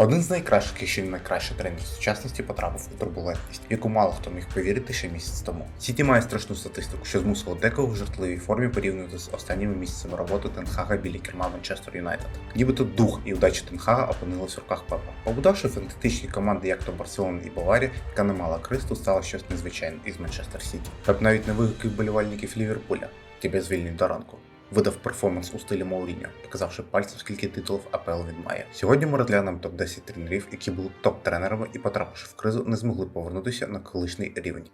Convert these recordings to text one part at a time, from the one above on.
Один з найкращих, якщо не найкращий тренер сучасності потрапив у турбулентність, яку мало хто міг повірити ще місяць тому. Сіті має страшну статистику, що змусило декого в жартливій формі порівнювати з останніми місяцями роботи Тенхага біля керма Манчестер Юнайтед. Нібито дух і удача Тенхага опинились в руках Пепа. Побудовши фантастичні команди, як то Барселона і Баварія, яка не мала кристу, стало щось незвичайне із Манчестер Сіті. Пеп навіть не викликав болівальників Ліверпуля. Тебе звільнять до ранку. Видав перформанс у стилі Мауріньо, показавши пальцем, скільки титулів АПЛ він має. Сьогодні ми розглянемо топ-10 тренерів, які були топ-тренерами і, потрапивши в кризу, не змогли повернутися на колишній рівень.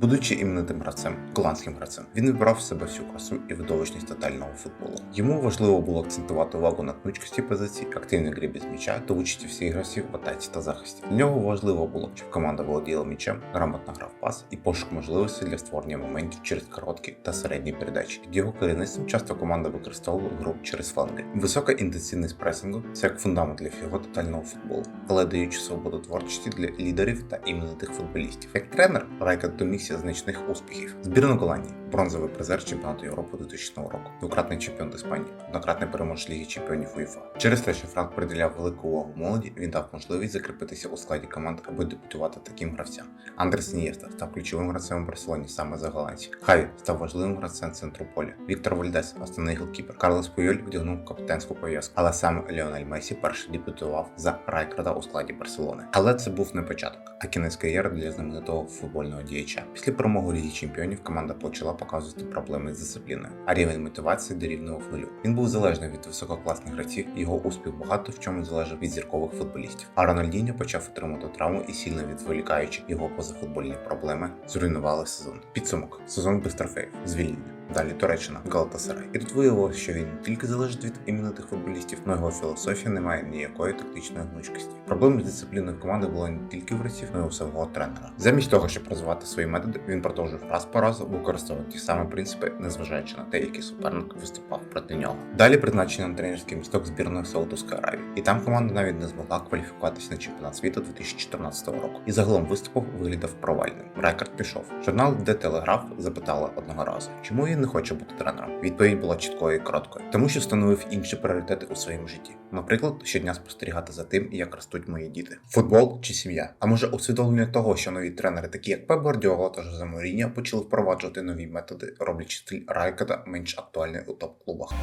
Будучи іменитим гравцем, голландським гравцем, він вибрав в себе всю красу і видовищність тотального футболу. Йому важливо було акцентувати увагу на гнучкості позицій, активній грі без м'яча та участі всіх гравців в атаці та захисті. Для нього важливо було, щоб команда володіла м'ячем, грамотно грав пас і пошук можливостей для створення моментів через короткі та середні передачі. Під його керівництвом часто команда використовувала гру через фланги. Висока інтенсивність пресингу це як фундамент для його тотального футболу, але даючи свободу творчості для лідерів та іменитих футболістів. Як тренер Райкат домігся значних успіхів. Збірна Голландії, бронзовий призер чемпіонату Європи 2000 року, двократний чемпіон Іспанії, однократний переможець Ліги Чемпіонів УЄФА. Через те, що Франк приділяв велику увагу молоді, він дав можливість закріпитися у складі команд, аби дебютувати таким гравцям. Андрес Нієста став ключовим гравцем у Барселоні саме за голландців. Хаві став важливим гравцем центру поля. Віктор Вальдес, основний голкіпер. Карлос Пуйоль вдягнув капітанську пов'язку, але саме Леонель Месі перший дебютував за Райкарда у складі Барселони. Але це був не початок, а кінець кар'єри для знаменитого футбольного діяча. Після перемоги Ліги Чемпіонів команда почала показувати проблеми з дисципліною, а рівень мотивації дорівнював нулю. Він був залежний від висококласних гравців, його успіх багато в чому залежав від зіркових футболістів. А Рональдіньо почав отримати травму і сильно відволікаючи його позафутбольні проблеми, зруйнували сезон. Підсумок сезон без трофеїв, звільнення. Далі Туреччина, Галатасарай. І тут виявилося, що він не тільки залежить від іменитих футболістів, але його філософія не має ніякої тактичної гнучкості. Проблеми з дисципліною команди були не тільки в гравців, але й у самого тренера. Замість того, щоб розвивати свої методи, він продовжив раз по разу використовувати ті самі принципи, незважаючи на те, який суперник виступав проти нього. Далі призначений на тренерський місток збірної Саудовської Аравії, і там команда навіть не змогла кваліфікуватися на чемпіонат світу 2014 року. І загалом виступом виглядав провальним. Рекорд пішов. Журнал де Телеграф запитала одного разу, чому він не хочу бути тренером. Відповідь була чіткою і короткою, тому що встановив інші пріоритети у своєму житті. Наприклад, щодня спостерігати за тим, як ростуть мої діти. Футбол чи сім'я? А може усвідомлення того, що нові тренери, такі як Пеп Гвардіола та Жозе Моріння, почали впроваджувати нові методи, роблячи стиль Райката менш актуальний у топ-клубах.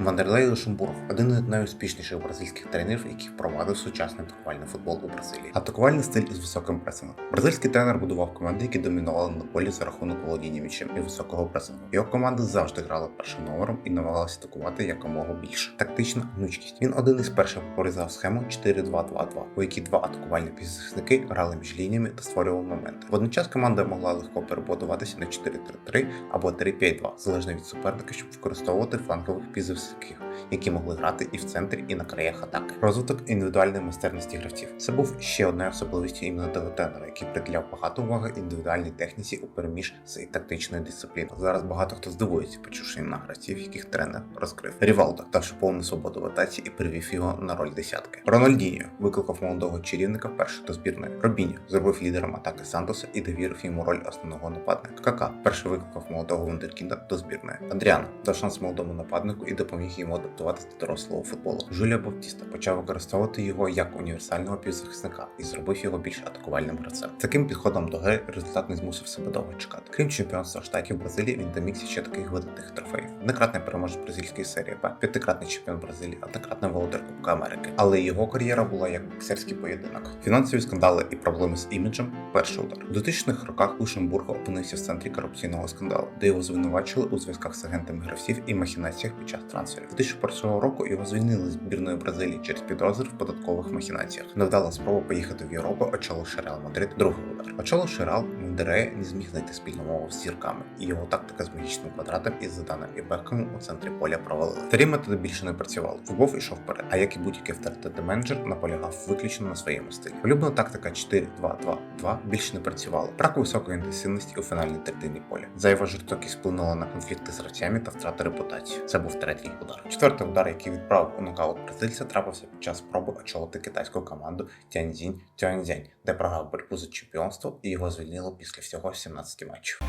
Вандерлей Лешумбург один із найуспішніших бразильських тренерів, який впровадив сучасний атакувальний футбол у Бразилії. Атакувальний стиль із високим пресингом. Бразильський тренер будував команди, які домінували на полі за рахунок володіння м'ячем і високого пресингу. Його команда завжди грала першим номером і намагалася атакувати якомога більше. Тактична гнучкість. Він один із перших попорізав схему 4-2-2-2, у якій два атакувальні півзахисники грали між лініями та створювали моменти. Водночас команда могла легко перебудуватися на 4-3-3 або 3-5-2, залежно від суперника, щоб використовувати флангових півзахисників які могли грати і в центрі, і на краях атаки. Розвиток індивідуальної майстерності гравців. Це був ще одною особливістю іменитого тренера, який приділяв багато уваги індивідуальній техніці у переміж з тактичною дисципліною. Зараз багато хто здивується, почувши імена гравців, яких тренер розкрив. Рівалдо давши повну свободу в атаці і привів його на роль десятки. Рональдіньо викликав молодого чарівника вперше до збірної. Робіньо зробив лідером атаки Сантоса і довірив йому роль основного нападника. Кака перший викликав молодого вундеркінда до збірної. Адріано дав шанс молодому нападнику і допоміг йому адаптуватися до дорослого футболу. Жулія Баптіста почав використовувати його як універсального півзахисника і зробив його більш атакувальним гравцем. Таким підходом до гри результат не змусив себе довго чекати. Крім чемпіонства штатів Бразилії, він домігся ще таких видатних трофеїв. Однократний переможець бразильської серії Б, п'ятикратний чемпіон Бразилії, однократний володар Кубка Америки. Але його кар'єра була як боксерський поєдинок. Фінансові скандали і проблеми з іміджем перший удар. У 2000-х роках Лушембурга опинився в центрі корупційного скандалу, де його звинувачили у зв'язках з агентами гравців і махінаціях під час трансферів. 2001 року його звільнили з збірної Бразилії через підозри в податкових махінаціях. Невдала спроба поїхати в Європу, очоливши Реал Мадрид другий удар. Очоливши Реал, Мондере не зміг знайти спільну мову з зірками, і його тактика з магічним квадратом із Заданом і Бекхемом у центрі поля провалили. Старі методи більше не працювали. Футбол ішов вперед, а як і будь-який авторитетний менеджер наполягав виключно на своєму стилі. Улюблена тактика 4-2-2-2 більше не працювала. Брак високої інтенсивності у фінальній третині поля. Зайва жорстокість вплинула на конфлікти з гравцями та втрати репутації. Це був третій удар. Четвертий удар, який відправив у нокаут бразильця, трапився під час спроби очолити китайську команду Тяньцзінь Тюаньцзянь, де програв боротьбу за чемпіонство і його звільнило після всього 17 матчів.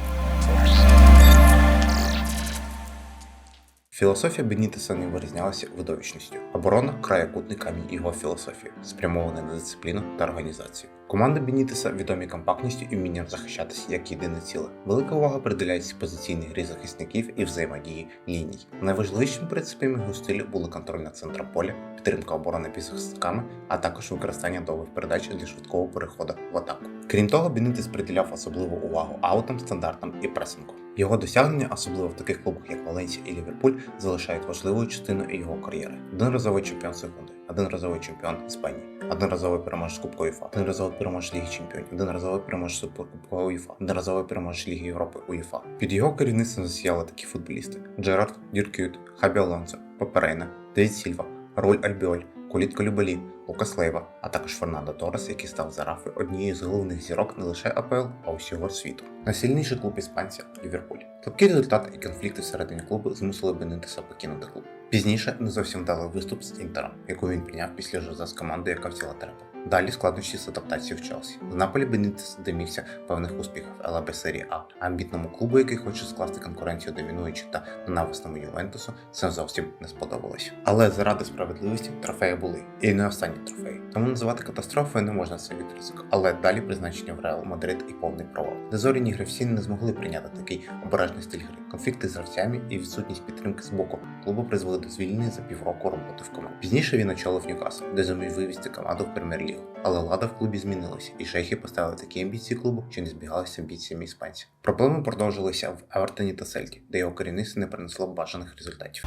Філософія Бенітеса не вирізнялася видовищністю. Оборона краєкутний камінь його філософії, спрямований на дисципліну та організацію. Команда Бенітеса відомі компактністю і вмінням захищатися як єдине ціле. Велика увага приділяється позиційній грі захисників і взаємодії ліній. Найважливішими принципами його стилю були контроль над центром поля, підтримка оборони під захисниками, а також використання довгих передач для швидкого переходу в атаку. Крім того, Бенітес приділяв особливу увагу аутам, стандартам і пресингу. Його досягнення, особливо в таких клубах, як Валенсія і Ліверпуль, залишають важливою частиною його кар'єри. Одноразовий чемпіон секунди, одноразовий чемпіон Іспанії, одноразовий переможець Кубка УЄФА, одноразовий переможець Ліги Чемпіонів, одноразовий переможець Суперкубка УЄФА, одноразовий переможець Ліги Європи УЄФА. Під його керівництвом засіяли такі футболісти: Джерард Дюркют, Хабі Алонсо, Паперейна, Девід Сільва, Роль Альбіоль, Коліт Любелі, Лукас Лейва, а також Фернандо Торрес, який став за Рафи однією з головних зірок не лише АПЛ, а усього світу. Найсильніший клуб іспанця Ліверпуль. Слабкі результати і конфлікти всередині клубу змусили Бенитеса покинути клуб. Пізніше не зовсім вдалий виступ з Інтером, яку він прийняв після Жозе з команди, яка взяла трепу. Далі складнощі з адаптацією в Челсі. В Наполі Бенітес домігся певних успіхів, але без серії А. Амбітному клубу, який хоче скласти конкуренцію домінуючи та ненависному Ювентусу, це зовсім не сподобалось. Але заради справедливості трофеї були. І не останні трофеї. Тому називати катастрофою не можна це від ризику. Але далі призначення в Реал Мадрид і повний провал. Дезоріні гравці не змогли прийняти такий обережний стиль гри. Конфлікти з гравцями і відсутність підтримки з боку клубу призвели до звільнення за півроку роботи в команді. Пізніше він очолив Ньюкасл, де зумів вивести команду в прем'єр-лігу. Але влада в клубі змінилася, і шейхи поставили такі амбіції клубу, що не збігалися амбіціями іспанців. Проблеми продовжилися в Евертоні та Сельті, де його керівництво не принесло бажаних результатів.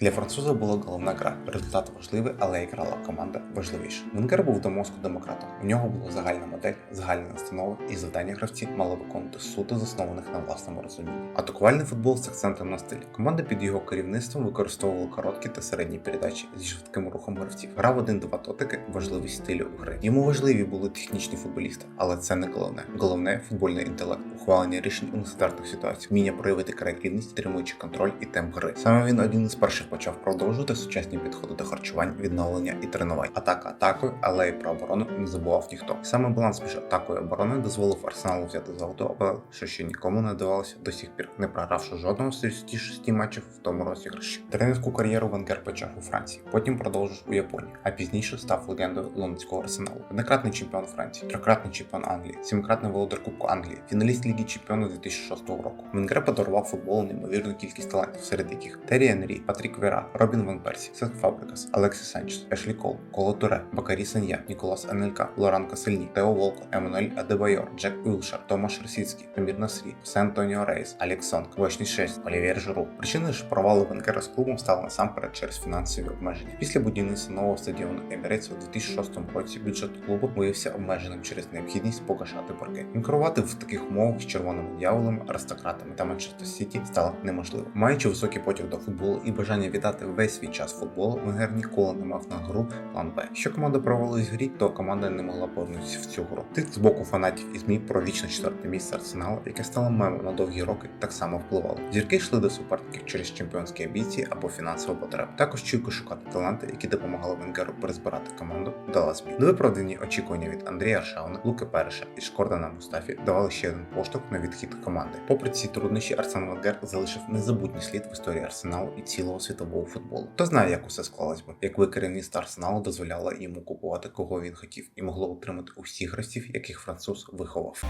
Для француза була головна гра. Результат важливий, але і грала команда важливіша. Венгер був до мозку демократом. У нього була загальна модель, загальна настанова, і завдання гравців мали виконувати суто заснованих на власному розумінні. Атакувальний футбол з акцентом на стилі. Команда під його керівництвом використовувала короткі та середні передачі зі швидким рухом гравців. Грав один-два тотики, важливість стилю гри. Йому важливі були технічні футболісти, але це не головне. Головне футбольний інтелект, ухвалення рішень у нестандартних ситуаціях, вміння проявити креативність, тримуючи контроль і темп гри. Саме він один із перших почав продовжувати сучасні підходи до харчувань, відновлення і тренувань. Атака атакою, але й про оборону не забував ніхто. Саме баланс між атакою і обороною дозволив Арсеналу взяти золоту АПЛ, що ще нікому не давалося до сих пір, не програвши жодного з 36 матчів в тому розіграші. Тренерську кар'єру Венгер почав у Франції, потім продовжив у Японії, а пізніше став легендою лондонського арсеналу. Однократний чемпіон Франції, трикратний чемпіон Англії, сімикратний володар Кубку Англії, фіналіст Ліги Чемпіонів 2006 року. Венгер подарував футболу неймовірну кількість талантів, серед яких Террі Енрі, Патрік Вера, Робін Ван Персі, Сет Фабрикас, Алексі Санчес, Ешлі Кол, Коло Туре, Бакарі Санья, Ніколас Анелька, Лоран Касельні, Тео Волко, Еммануель Адебайор, Джек Уілшер, Томаш Росіцький, Тамір Насрі, Хосе Антоніо Рейс, Алекс Сонг, Вочний 6, Олівєр Жиру. Причиною ж провалу Венгера з клубом стала насамперед через фінансові обмеження. Після будівництва нового стадіону Емірейтс у 2006 році бюджет клубу виявився обмеженим через необхідність погашати борги. Конкурувати в таких умовах з червоними дьяволами, аристократами та Манчестер Сіті стало неможливо. Маючи високий потяг до футболу і бажання віддати весь свій час футболу, Венгер ніколи не мав на гру план Б. Якщо команда провалилась в грі, то команда не могла повернутися в цю гру. Тиск з боку фанатів і ЗМІ про вічне четверте місце Арсеналу, яке стало мемом на довгі роки, так само впливало. Зірки йшли до суперників через чемпіонські амбіції або фінансову потребу. Також чуйко шукати таланти, які допомагали Венгеру перезбирати команду, дала ЗМІ. Невиправдані очікування від Андрія Аршауна, Луки Переша і Шкордана Мустафі давали ще один поштовх на відхід команди. Попри ці труднощі, Арсен Венгер залишив незабутній слід в історії Арсеналу і цілого світового футболу. Хто знає, як усе склалось би, якби керівництво Арсеналу дозволяло йому купувати кого він хотів, і могло утримати усіх гравців, яких француз виховав.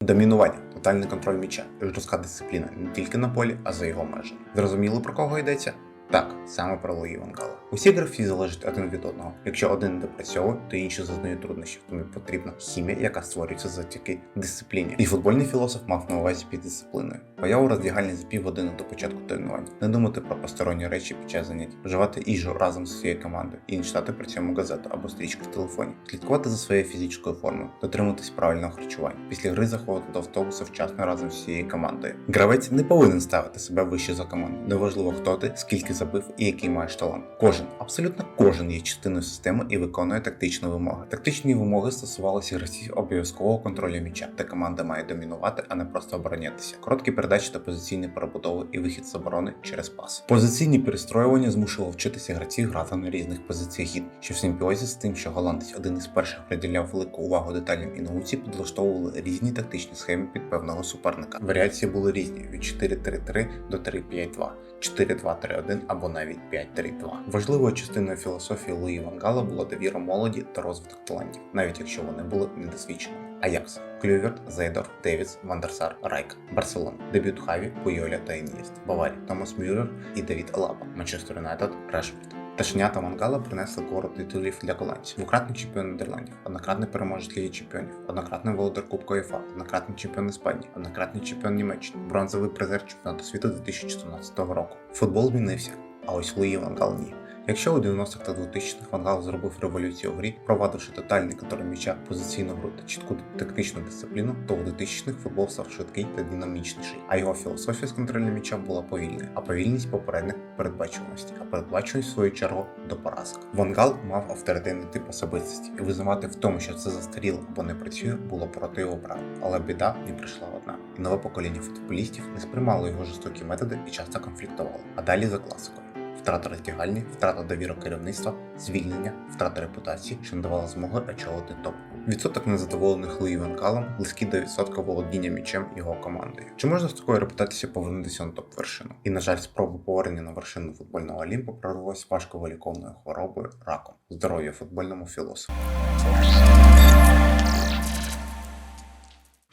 Домінування, тотальний контроль м'яча, жорстка дисципліна не тільки на полі, а за його межами. Зрозуміло про кого йдеться? Так, саме про Луї Вангала. Усі гравці залежать один від одного. Якщо один не допрацьовує, то інші зазнають труднощів, тому потрібна хімія, яка створюється завдяки дисципліні. І футбольний філософ мав на увазі під дисципліною. Появу роздягальні за півгодини до початку тренувань, не думати про посторонні речі під час занять, вживати їжу разом зі своєю командою і не читати при цьому газету або стрічку в телефоні, слідкувати за своєю фізичною формою, дотримуватись правильного харчування. Після гри заходити до автобуса вчасно разом з всією командою. Гравець не повинен ставити себе вище за команду. Неважливо, хто ти, скільки забив і який маєш талант. Кожен, абсолютно кожен є частиною системи і виконує тактичні вимоги. Тактичні вимоги стосувалися гравців обов'язкового контролю м'яча, де команда має домінувати, а не просто оборонятися. Короткі передачі та позиційні перебудови і вихід з оборони через пас. Позиційні перестроювання змушували вчитися гравців грати на різних позиціях гід, що в симпіозі з тим, що голландець один із перших приділяв велику увагу деталям і науці, підлаштовували різні тактичні схеми під певного суперника. Варіації були різні від 4-3-3 до 3-5-2. 4-2-3-1 або навіть 5-3-2. Важливою частиною філософії Луї Вангала була довіра молоді та розвиток талантів, навіть якщо вони були недосвідченими. Аякс, Клюверт, Зейдор, Девіс, Вандерсар, Райк, Барселона, дебют Хаві, Пуйоля та Баварі, Томас Мюррер і Давід Алаба, Манчестер Юнайтед, Решфорд. Ташнята Мангала принесли кору титулів для голландців. Двократний чемпіон Нідерландів, однократний переможець Ліги Чемпіонів, однократний володар Кубка УЄФА, однократний чемпіон Іспанії, однократний чемпіон Німеччини, бронзовий призер чемпіонату світу 2014 року. Футбол змінився, а ось Луї Вангал ні. Якщо у 90-х та 2000-х Вангал зробив революцію у грі, провадивши тотальний контроль м'яча, позиційну гру та чітку тактичну дисципліну, то у 2000-х футбол став швидкий та динамічніший. А його філософія з контролю м'яча була повільною, а повільність попередник передбачуваності, а передбачуваність в свою чергу до поразок. Вангал мав авторитетний тип особистості, і визнавати в тому, що це застаріло або не працює, було проти його прав. Але біда не прийшла одна. І нове покоління футболістів не сприймало його жорстокі методи і часто конфліктувало. А далі за класикою втрата роздягальні, втрата довіри керівництва, звільнення, втрата репутації, що не давала змоги очолити топ. Відсоток незадоволених Луї Ванкалом близький до відсотка володіння м'ячем його командою. Чи можна з такою репутацією повернутися на топ вершину? І на жаль, спроба повернення на вершину футбольного олімпу прорвалась важковиліковною хворобою раком. Здоров'я футбольному філософу.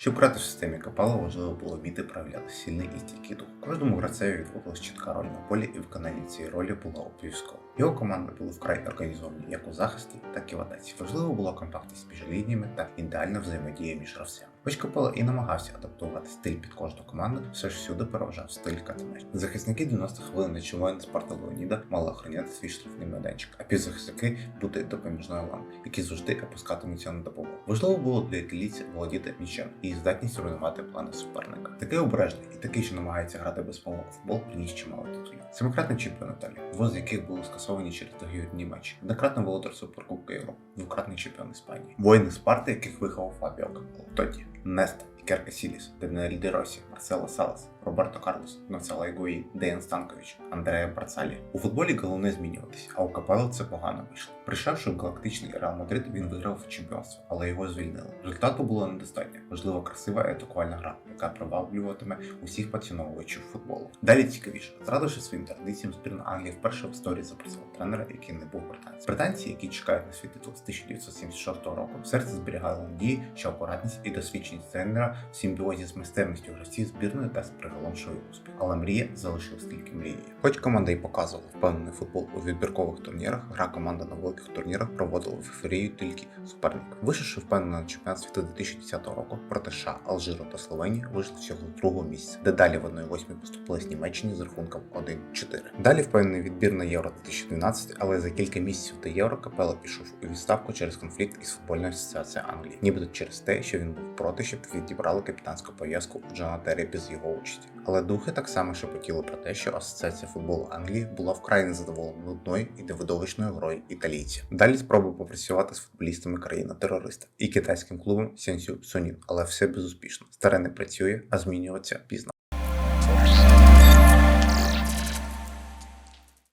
Щоб грати в системі Капала, важливо було вміти проявляти сильний і стійкий дух. Кожному грацеві відводилась чітка роль на полі, і виконання цієї ролі було обов'язково. Його команда була вкрай організовані як у захисті, так і в атаці. Важливо була компактність між лініями та ідеальна взаємодія між гравцями. Хоч Капела і намагався адаптувати стиль під кожну команду, все ж всюди переважав стиль Катемеш. Захисники 90 хвилин нечувані Спарта Леоніда мали охороняти свій штрафний майданчик, а півзахисники бути допоміжною ланкою, які завжди опускатимуться на допомогу. Важливо було для італійців володіти м'ячем і здатність руйнувати плани суперника. Такий обережний і такий, що намагається грати без помилок футбол, приніс чимало титулів. Семикратний чемпіон Італії, двоє з яких були скасовані через договірні матчі, однократний володар Суперкубка Європи, двократний чемпіон Іспанії, воїни Спарти, яких виховав Фабіо Капелло. Тоді Неста, Керка Сіліс, Даниель Деросі, Марсело Салас, Роберто Карлос, Ноцела Ігуї, Деян Станкович, Андреа Барцалі. У футболі головне змінюватися, а у Капелло це погано вийшло. Прийшовши в галактичний Реал Мадрид, він виграв чемпіонство, але його звільнили. Результату було недостатньо. Важлива красива і атакувальна гра, яка приваблюватиме усіх поціновувачів футболу. Далі цікавіше, зрадивши своїм традиціям, збірна Англії вперше в історії запросила тренера, який не був британцем. Британці, які чекають на свій титул з 1976 року, в серці зберігали надії, що акуратність і досвідченість тренера в симбіозі з майстерністю гравців збірної приголомшовий успіх. Але мрія залишилась тільки мрією. Хоч команда і показувала впевнений футбол у відбіркових турнірах, гра команда на великих турнірах проводила в еферію тільки суперник. Вийшовши впевнено на чемпіонат світу 2010 року проти США, Алжиру та Словенії, вийшли всього другого місця, де далі в 1-8 поступились Німеччині з рахунком 1-4. Далі впевнений відбір на Євро 2012, але за кілька місяців до Євро Капела пішов у відставку через конфлікт із футбольною асоціацією Англії, нібито через те, що він був проти, щоб відібрали капітанську пов'язку у Джона Террі без його участі. Але духи так само шепотіли про те, що асоціація футболу Англії була вкрай незадоволена нудною і невидовищною грою італійців. Далі спроби попрацювати з футболістами країни-терориста і китайським клубом Сенсю Сунін, але все безуспішно. Старе не працює, а змінюватися пізно.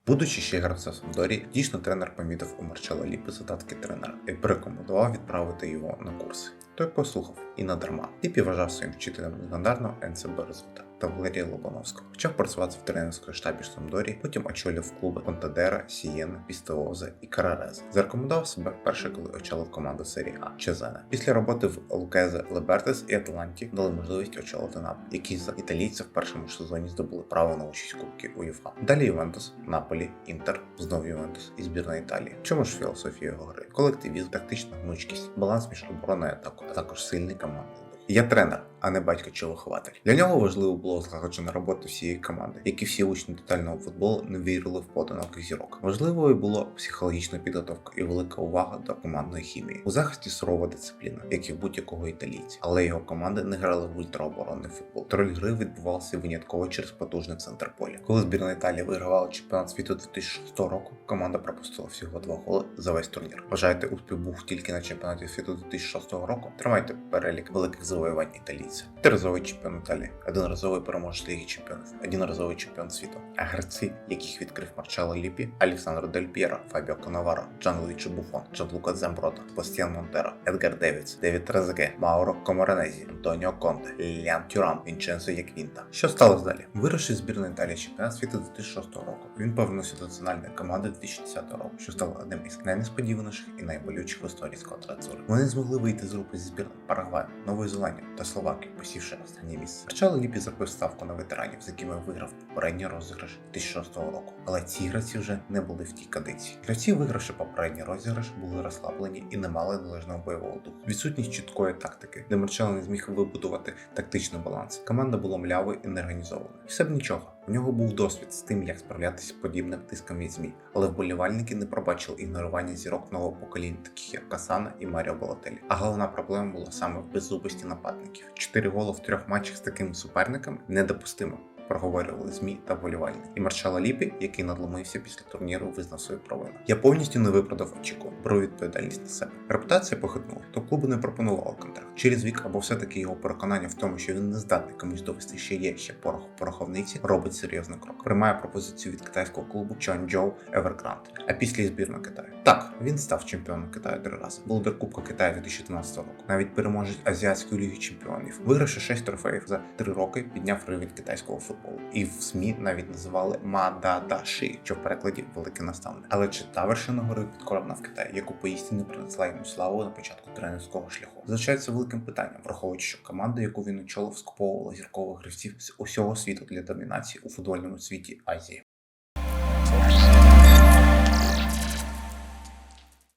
Будучи ще гравцем Самдорі, дійсно тренер помітив у Марчело Ліпи задатки тренера і порекомендував відправити його на курси. Той послухав і надарма. Ліпі вважав своїм вчителем легендарного Енце Березута та Валерія Лобановського. Почав працювати в тренерської штабі Самдорі, потім очолював клуби Понтадера, Сієна, Пістеоза і Карареза. Зарекомендував себе вперше, коли очолив команду серії А Чезена. Після роботи в Лукезе Лебертес і Атланті дали можливість очолити напад, які за італійців в першому сезоні здобули право на участь Кубки УЄФА. Далі Ювентус, Наполі, Інтер, знов Ювентус і збірна Італії. Чому ж філософія його гри? Колективізм, тактична гнучкість, баланс між обороною атакою, а також сильний командний. Я тренер, а не батько чи вихователь. Для нього важливо було злагоджена робота всієї команди, як і всі учні тотального футболу не вірили в поодиноких зірок. Важливою було психологічна підготовка і велика увага до командної хімії. У захисті сурова дисципліна, як і в будь-якого італійця, але його команди не грали в ультраоборонний футбол. Троль гри відбувався винятково через потужний центр поля. Коли збірна Італії вигравала чемпіонат світу 2006 року, команда пропустила всього два голи за весь турнір. Вважаєте, успіх був тільки на чемпіонаті світу 2006 року? Тримайте перелік великих завоювань італійця. Триразовий чемпіон Італії, одноразовий переможець Ліги Чемпіонів, одноразовий чемпіон світу. А гравці, яких відкрив Марчало Ліпі, Александро Дель П'єро, Фабіо Канаваро, Джан Луїджі Буфон, Джанлука Дземброта, Бастіан Монтеро, Едгар Девіц, Девід Трезеге, Мауро Коморанезі, Антоніо Конте, Ліан Тюрам, Вінченцо Яквінта. Що сталося далі? Вирушив збірна Італії чемпіонат світу 2006 року. Він повернувся до національної команди 2010 року, що стало одним із найнесподіваніших і найболючіших в історії сквадрацури. Вони змогли вийти з групи зі збірною Парагваю, Нової Зеландії та Словакії, посівши останнє місце. Марчало Ліпі зробив ставку на ветеранів, з якими виграв попередній розіграш 2006 року. Але ці гравці вже не були в тій кадиції. Гравці, вигравши попередній розіграш, були розслаблені і не мали належного бойового духу. Відсутність чіткої тактики, де Марчало не зміг вибудувати тактичний баланс. Команда була млявою і неорганізованою. І все б нічого. У нього був досвід з тим, як справлятися подібним тиском від ЗМІ, але вболівальники не пробачили ігнорування зірок нового покоління, таких як Касана і Маріо Болотелі. А головна проблема була саме в беззубості нападників. Чотири голи в трьох матчах з такими суперниками недопустимо. Проговорювали ЗМІ та болівальники. І Маршала Ліпі, який надломився після турніру, визнав свою провину. Я повністю не виправдав очікувань, брав відповідальність на себе. Репутація похитнула, то клубу не пропонували контракт. Через вік або все-таки його переконання в тому, що він не здатний комусь довести, що є ще порох в пороховниці, робить серйозний крок. Приймає пропозицію від китайського клубу Чонджоу Evergrande, а після і Китаю. Так, він став чемпіоном Китаю три рази. Володар Кубка Китаю 2013 року. Навіть переможець Азіатської ліги чемпіонів. Вигравши 6 трофеїв за 3 роки, підняв рівень китайського футболу. І в СМІ навіть називали Мададаши, що в перекладі великий наставник. Але чи та вершина гори підкорена в Китаї, яку не принесла йому славу на початку тренерського шляху? Залишається великим питанням, враховуючи, що команда, яку він очолив, скуповувала зіркових гравців з усього світу для домінації у футбольному світі Азії.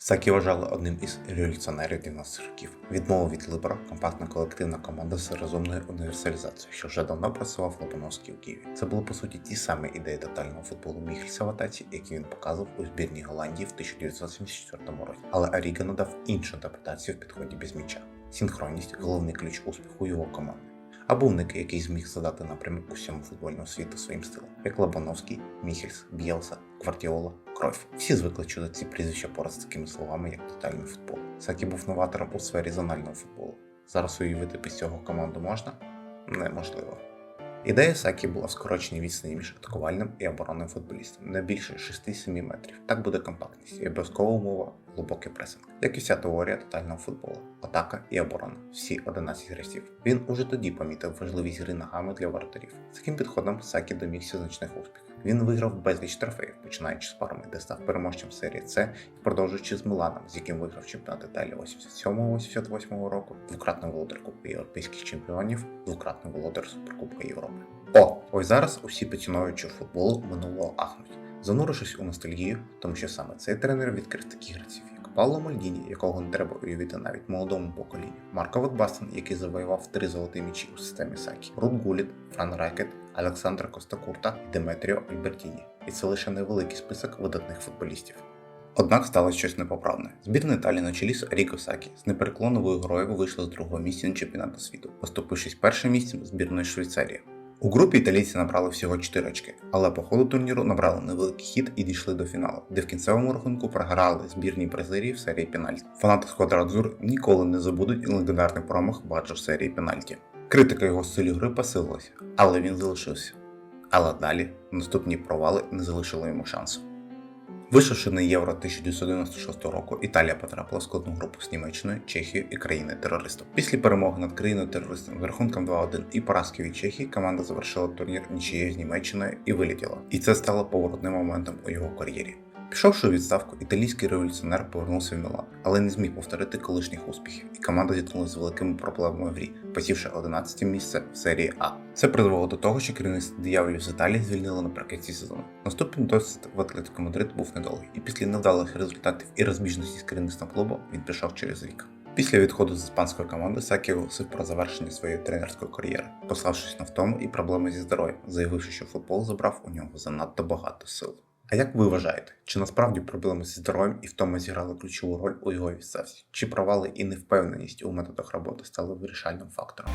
Сакі вважали одним із революціонерів 90-х років. Відмова від Либера, компактна колективна команда з розумною універсалізацією, що вже давно працював Лобановський у Києві. Це були по суті ті самі ідеї тотального футболу Міхельса в атаці, які він показував у збірній Голландії в 1974 році. Але Аріга надав іншу інтерпретацію в підході без м'яча. Синхронність головний ключ успіху його команди. А був Ники, який зміг задати напрямок усьому футбольному світу своїм стилом, як Лобановський, Міхельс, Б'єлса, Квартіола, Кройф. Всі звикли чути ці прізвища поряд з такими словами, як тотальний футбол. Сакі був новатором у сфері зонального футболу. Зараз уявити без цього команду можна? Неможливо. Ідея Сакі була в скороченій відстані між атакувальним і оборонним футболістом не більше 6-7 метрів. Так буде компактність і обов'язкова умова глибокий пресинг, як і вся теорія тотального футболу, атака і оборона, всі 11 гравців. Він уже тоді помітив важливість гри ногами для воротарів. З таким підходом Сакі домігся значних успіхів. Він виграв безліч трофеїв, починаючи з парами, де став переможцем серії С і продовжуючи з Миланом, з яким виграв чемпіонат Італії 87-88 року, двократний володар Кубку Європейських чемпіонів, двократний володар Суперкубка Європи. О, ось зараз усі поціновуючи футболу минулого ахнуть, занурившись у ностальгію, тому що саме цей тренер відкрив такі гравців. Павло Мальдіні, якого не треба уявити навіть молодому поколінню, Марко Ватбастен, який завоював три золоті м'ячі у системі Сакі, Рут Гуліт, Фран Райкет, Олександр Костакурта і Деметріо Альбертіні. І це лише невеликий список видатних футболістів. Однак сталося щось непоправне. Збірна Італії на чолі з Ріко Сакі з непереклонновою грою вийшла з другого місця на чемпіонату світу, поступившись першим місцем збірної Швейцарії. У групі італійці набрали всього 4 очки, але по ходу турніру набрали невеликий хід і дійшли до фіналу, де в кінцевому рахунку програли збірні Бразилії в серії пенальті. Фанати Сквадрадзур ніколи не забудуть легендарний промах баджу серії пенальті. Критика його стилю гри посилилася, але він залишився. Але далі наступні провали не залишили йому шансу. Вийшовши на Євро 1996 року, Італія потрапила в складну групу з Німеччиною, Чехією і країною терористом. Після перемоги над країною терористом з рахунком 2-1 і поразки від Чехії команда завершила турнір нічиєю з Німеччиною і вилетіла. І це стало поворотним моментом у його кар'єрі. Пішовши у відставку, італійський революціонер повернувся в Мілан, але не зміг повторити колишніх успіхів, і команда зіткнулася з великими проблемами в грі, посівши 11 місце в серії А. Це призвело до того, що керівництво дияволів з Італії звільнили наприкінці сезону. Наступний досвід в Атлетико Мадрид був недовгий, і після невдалих результатів і розбіжності з керівництвом клубу він пішов через рік. Після відходу з іспанської команди Сакі оголосив про завершення своєї тренерської кар'єри, пославшись на втому і проблеми зі здоров'ям, заявивши, що футбол забрав у нього занадто багато сил. А як ви вважаєте, чи насправді проблеми зі здоров'ям і втома зіграли ключову роль у його відставці? Чи провали і невпевненість у методах роботи стали вирішальним фактором?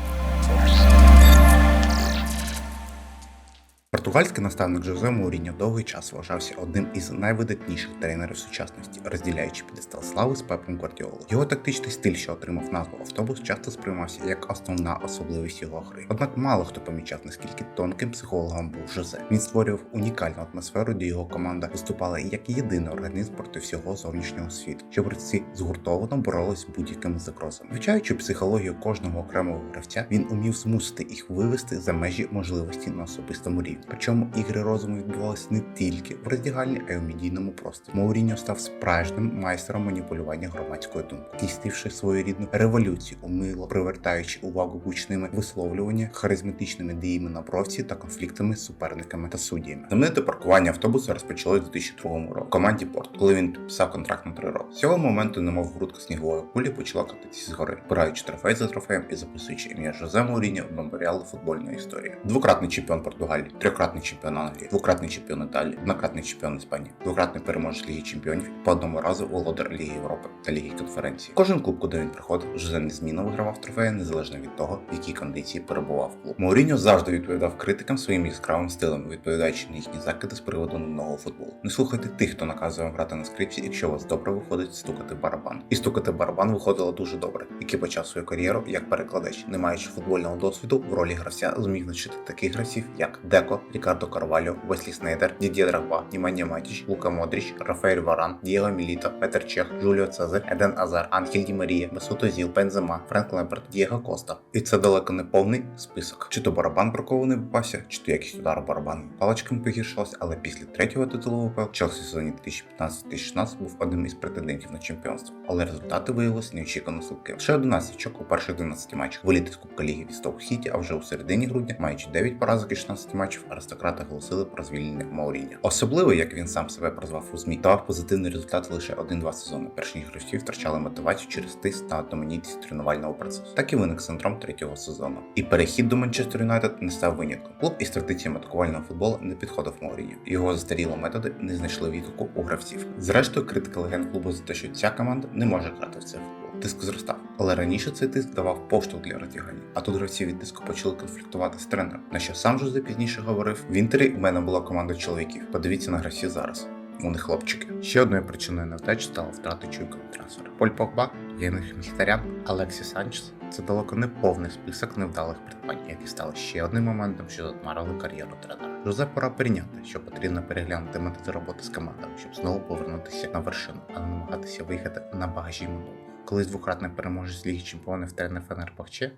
Португальський наставник Жозе Мауріньо довгий час вважався одним із найвидатніших тренерів сучасності, розділяючи підестал слави з Пепом Гвардіолою. Його тактичний стиль, що отримав назву автобус, часто сприймався як основна особливість його гри. Однак мало хто помічав, наскільки тонким психологом був Жозе. Він створював унікальну атмосферу, де його команда виступала як єдиний організм проти всього зовнішнього світу, що борці згуртовано боролись з будь-якими загрозами. Вивчаючи психологію кожного окремого гравця, він умів змусити їх вивести за межі можливості на особистому рівні. Причому ігри розуму відбувалися не тільки в роздягальні, а й у медійному просторі. Мауріньо став справжнім майстером маніпулювання громадською думкою, здійснивши свою рідну революцію, умило привертаючи увагу гучними висловлювання, харизматичними діями на бровці та конфліктами з суперниками та суддями. Знамените паркування автобуса розпочалось у 2002 році в команді Порт, коли він підписав контракт на три роки. З цього моменту, немов грудка снігової кулі, почала катитися згори, вбираючи трофей за трофеєм і записуючи ім'я Жозе Мауріньо в меморіали футбольної історії. Двократний чемпіон Португалії, трьохкратний чемпіон Англії, двократний чемпіон Італії, однократний чемпіон Іспанії, двократний переможець Ліги Чемпіонів, по одному разу володар Ліги Європи та Ліги Конференції. Кожен клуб, куди він приходив, Жозе незмінно вигравав трофеї незалежно від того, в якій кондиції перебував клуб. Мауріньо завжди відповідав критикам своїм яскравим стилем, відповідаючи на їхні закиди з приводу нудного футболу. Не слухайте тих, хто наказує вам грати на скрипці, якщо у вас добре виходить стукати барабан. І стукати барабан виходило дуже добре, який почав свою кар'єру як перекладач, не маючи футбольного досвіду в ролі гравця, зміг навчити таких гравців, як Деко, Рікардо Карвальо, Веслі Снейдер, Дідє Драгба, Німанія Матіч, Лука Модріч, Рафаель Варан, Дієго Міліто, Петер Чех, Жуліо Цезар, Еден Азар, Анхель Ді Марія, Месут Зіл, Бензема, Френк Лемперт, Дієго Коста. І це далеко не повний список. Чи то барабан бракований попався, чи то якість удару барабанними паличками погіршилась, але після третього титулу ВПЛ Челсі сезоні 2015-2016 був одним із претендентів на чемпіонство, але результати виявилися неочікувано слабкими. Ще 11 очок у перших 12 матчах виліти з Кубка Ліги від Стоук Сіті, а вже у середині грудня, маючи 9 поразок і 16 матчів, аристократи оголосили про звільнення Мауріньо. Особливо, як він сам себе прозвав у ЗМІ, давав позитивний результат лише 1-2 сезони. Перш ніж гравці втрачали мотивацію через тиск та одноманітність тренувального процесу. Так і виник синдром третього сезону. І перехід до Манчестер Юнайтед не став винятком. Клуб із традиціями атакувального футболу не підходив Мауріньо. Його застарілі методи не знайшли відгуку у гравців. Зрештою, критика легенд клубу за те, що ця команда не може грати в цей футбол. Тиск зростав, але раніше цей тиск давав поштовх для роздягання. А тут гравці від тиску почали конфліктувати з тренером. На що сам Жозе пізніше говорив: в інтері в мене була команда чоловіків. Подивіться на гравців зараз. Вони хлопчики. Ще одною причиною невдач стала втрата чуйкового трансферу. Поль Погба, Єних Мхітарян, Алексі Санчес це далеко не повний список невдалих придбань, які стали ще одним моментом, що затмарили кар'єру тренера. Жозе пора прийняти, що потрібно переглянути методи роботи з командами, щоб знову повернутися на вершину, а не намагатися виїхати на багажі минулого. Колись двократний переможець Ліги Чемпіонів тренер Фенербахче?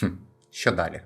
Хм, що далі?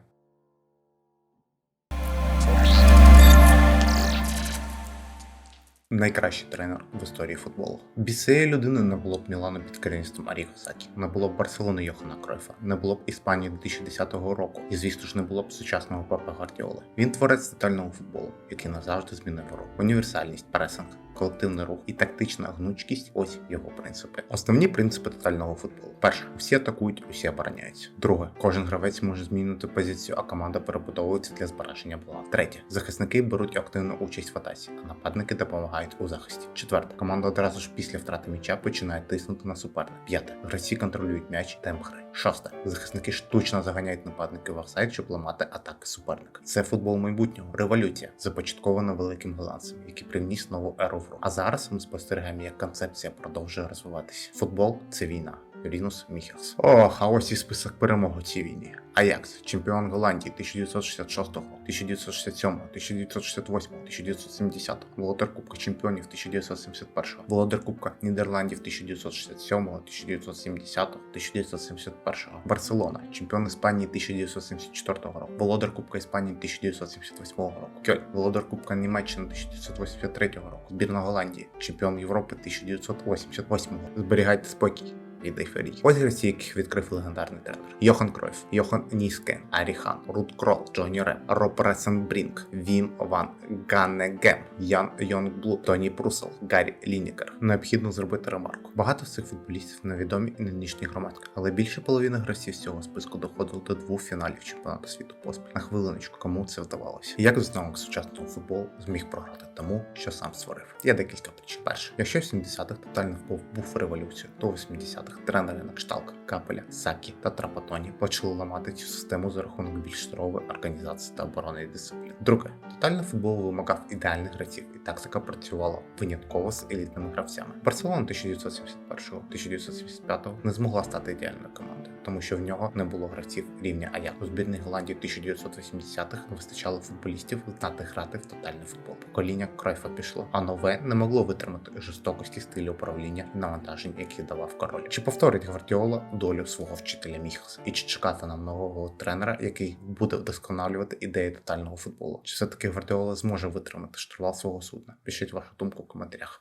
Найкращий тренер в історії футболу. Без цієї людини не було б Мілану під керівництвом Аріго Сакі, не було б Барселони Йохана Кройфа, не було б Іспанії 2010 року, і звісно ж не було б сучасного Пепа Гвардіоли. Він творець тотального футболу, який назавжди змінив гру. Універсальність, пресинг, колективний рух і тактична гнучкість ось його принципи. Основні принципи тотального футболу. Перше, всі атакують, усі обороняються. Друге, кожен гравець може змінити позицію, а команда перебудовується для збереження балансу. Третє, захисники беруть активну участь в атаці, а нападники допомагають у захисті. Четверте, команда одразу ж після втрати м'яча починає тиснути на суперника. П'яте, гравці контролюють м'яч, темп гри. Шосте, захисники штучно заганяють нападників в офсайд, щоб ламати атаки суперника. Це футбол майбутнього, революція, започаткована великим голландцем, який привніс нову еру в рух. А зараз ми спостерігаємо, як концепція продовжує розвиватися. Футбол це війна. Рінус Міхелс. Ох, а ось і список перемог у цій війні. Аякс, чемпіон Голландії 1966, 1967, 1968, 1970, володар Кубка чемпіонів 1971, володар Кубка Нідерландів 1967, 1970, 1971, Барселона, чемпіон Іспанії 1974 року, володар Кубка Іспанії 1978 року, Кьоль, володар Кубка Німеччини 1983 року, збірна Голландії, чемпіон Європи 1988 року. Зберігайте спокій. Від ейфорії. Ось гравці, відкрив легендарний тренер: Йохан Кройф, Йохан Ніскен, Арі Хан, Рут Крол, Джоні Рем, Роб Ресенбрінк, Вім Ван Ганнегем, Ян Йонгблу, Тоні Прусел, Гаррі Лінікер. Необхідно зробити ремарку. Багато з цих футболістів невідомі і нинішні громадські, але більше половини гравців з цього списку доходили до двох фіналів чемпіонату світу поспіль. На хвилиночку, кому це вдавалося. Як висновок сучасного футболу зміг програти тому, що сам створив. Є декілька причин. Перше, якщо в 70-х тотальний футбол був революцією, то в 80-х тренери на кшталт Капеля, Сакі та Трапатоні почали ламати цю систему за рахунок більш здорової організації та оборони дисциплін. Друге, тотальний футбол вимагав ідеальних гравців, і тактика працювала винятково з елітними гравцями. Барселона 1971-1975 не змогла стати ідеальною командою, тому що в нього не було гравців рівня Аяк. У збірній Голландії 1980-х не вистачало футболістів знати грати в тотальний футбол. Покоління Кройфа пішло, а нове не могло витримати жорстокості стилю управління і навантажень, які давав король. Чи повторить Гвардіола долю свого вчителя Міхас? І чи чекати нам нового тренера, який буде вдосконалювати ідеї тотального футболу? Чи все таки Гвардіола зможе витримати штурвал свого судна? Пишіть вашу думку в коментарях.